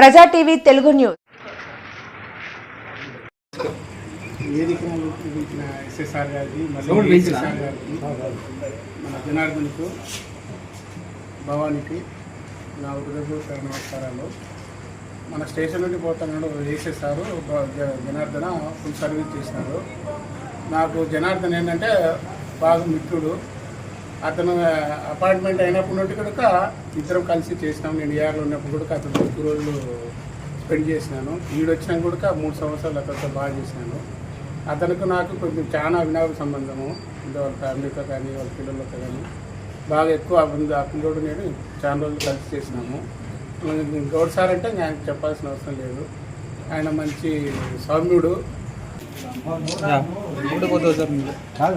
ప్రజా TV Telugu news. SSR గారికి మళ్ళీ ఎస్ఎస్ఆర్ గారికి మన జనార్దన్కు భవానికి నా హృదయపూర్వక నమస్కారాలు. మన స్టేషన్ నుండి పోతున్నాడు వేసేసారు జనార్దన ఫుల్ సర్వీస్ చేసినారు. నాకు జనార్దన్ ఏంటంటే బాగా మిత్రుడు. అతను అపాయింట్మెంట్ అయినప్పటి నుండి కనుక ఇద్దరం కలిసి చేసినాం. నేను ఏఆర్లో ఉన్నప్పుడు కూడా అతను ఎక్కువ రోజులు స్పెండ్ చేసినాను. ఈడు వచ్చినా కూడా మూడు సంవత్సరాలు అతనితో బాగా చేసినాను. అతనికి నాకు కొంచెం చాలా అవినాభ సంబంధము. అంటే వాళ్ళ ఫ్యామిలీతో కానీ వాళ్ళ పిల్లలతో కానీ బాగా ఎక్కువ ఉంది ఆ పిల్లోడు నేను చాలా రోజులు కలిసి చేసినాము. ఇంకోటిసారి అంటే నేను ఆయనకు చెప్పాల్సిన అవసరం లేదు. ఆయన మంచి సౌమ్యుడు. పోతుంది సార్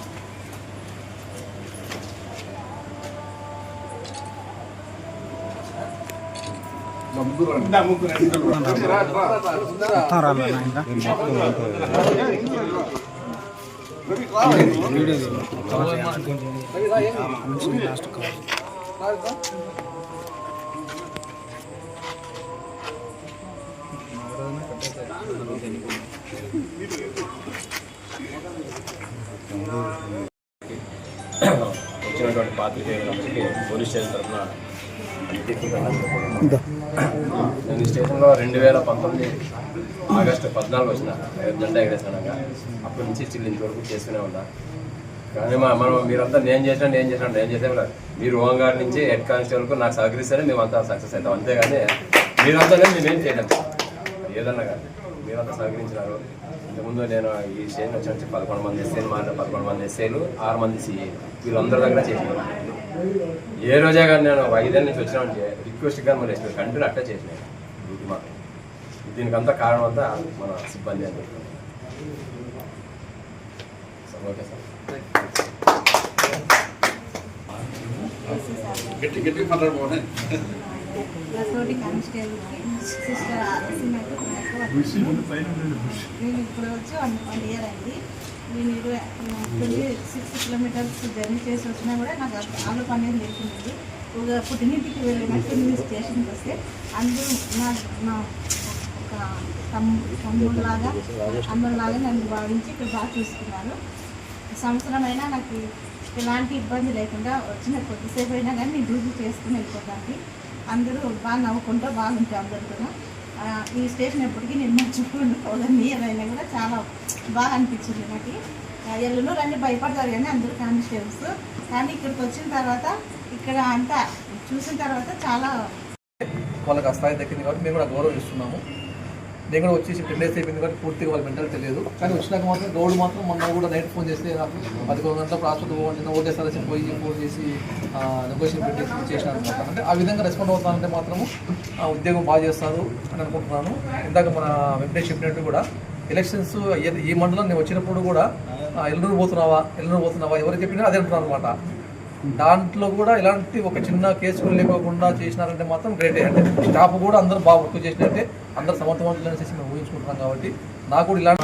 వచ్చినటువంటి పాత్రికేయులందరికీ పోలీస్ స్టేషన్ తరఫున నేను స్టేషన్లో రెండు వేల పంతొమ్మిది ఆగస్టు పద్నాలుగు వచ్చిన జెండా ఎగరేసానగా అప్పటి నుంచి స్టిల్ ఇంతవరకు చేస్తూనే ఉన్నా. కానీ మా మనం మీరంతా నేను చేసినా నేను చేసినా నేను చేసే మీరు హోంగార్డ్ నుంచి హెడ్ కానిస్టేబుల్కు నాకు సహకరిస్తేనే మేమంతా సక్సెస్ అవుతాం. అంతేగాని మీరంతానే మేమేం చేయలేం. ఏదన్నా కానీ మీరంతా సహకరించినారు. ఇంతకుముందు నేను ఈ స్టేషన్ వచ్చి నుంచి పదకొండు మంది ఎస్ఏలు మారిన పదకొండు మంది ఎస్ఏలు ఆరు మంది సిఏ వీళ్ళందరి దగ్గర చేసినాను ఏ రోజే కానీ నేను ఐదేళ్ళ నుంచి వచ్చినామంటే రిక్వెస్ట్ కానీ మరి కంటిన్యూ అట్టే చేసినాను ఇది మాత్రం దీనికంతా కారణం అంతా మన సిబ్బంది అని సార్ ఓకే సార్. సిస్టర్ నేను ఇప్పుడు వచ్చి వన్ వన్ ఇయర్ అయింది. నేను ఇరవై ట్వంటీ సిక్స్ కిలోమీటర్స్ జర్నీ చేసి వచ్చినా కూడా నాకు ఆలో అనేది లేకుండా ఒక పుట్టినింటికి వెళ్ళినట్టు నేను స్టేషన్కి వస్తే అందరూ నా నా ఒక తమ్ము తమ్ముళ్ళలాగా అందరిలాగా నన్ను భావించి ఇక్కడ బాగా చూసుకున్నాను సంవత్సరం అయినా నాకు ఎలాంటి ఇబ్బంది లేకుండా వచ్చిన కొద్దిసేపు అయినా కానీ నేను డ్యూటీ చేసుకుని వెళ్ళిపోతాను. అందరూ బాగా నవ్వుకుంటూ బాగుంటాయి అందరితో ఈ స్టేషన్ ఎప్పటికీ నేను మర్చిపోండి పోదని అయినా కూడా చాలా బాగా అనిపించింది నాకు. ఎల్లులో రండి భయపడతారు కానీ అందరూ కానిస్టేబుల్స్ కానీ ఇక్కడికి వచ్చిన తర్వాత ఇక్కడ అంతా చూసిన తర్వాత చాలా వాళ్ళకి ఆ స్థాయి దక్కింది కాబట్టి మేము కూడా గౌరవం ఇస్తున్నాము. నేను కూడా వచ్చేసి టెన్ డేస్ అయిపోయింది కాబట్టి పూర్తిగా వాళ్ళ మెంటల్ తెలియదు. కానీ వచ్చినాక మాత్రం గౌడ్ మాత్రం మొన్న కూడా నైట్ ఫోన్ చేస్తే నాకు పదకొండు గంటల హాస్పిటల్ పోవాలంటే ఓటే సదస్సు పోయి ఫోన్ చేసి నెగోషియేషన్ పెట్టేసి చేసినాను అనమాట అంటే ఆ విధంగా రెస్పాండ్ అవుతానంటే మాత్రము ఉద్యోగం బాగా చేస్తారు అని అనుకుంటున్నాను. ఇందాక మన వెంకటేష్ చెప్పినట్టు కూడా ఎలక్షన్స్ ఈ మండలం నేను వచ్చినప్పుడు కూడా ఎల్లూరు పోతున్నావా ఎల్లూరు పోతున్నావా ఎవరు చెప్పినా అదే అంటున్నారు అనమాట దాంట్లో కూడా ఇలాంటి ఒక చిన్న కేసు కూడా లేకోకుండా చేసినారంటే మాత్రం గ్రేటే అంటే స్టాఫ్ కూడా అందరూ బాగా వర్క్ చేసినట్టే అందరూ సమర్థవంతులు అనేసి మేము ఊహించుకుంటున్నాం కాబట్టి నాకు కూడా ఇలాంటి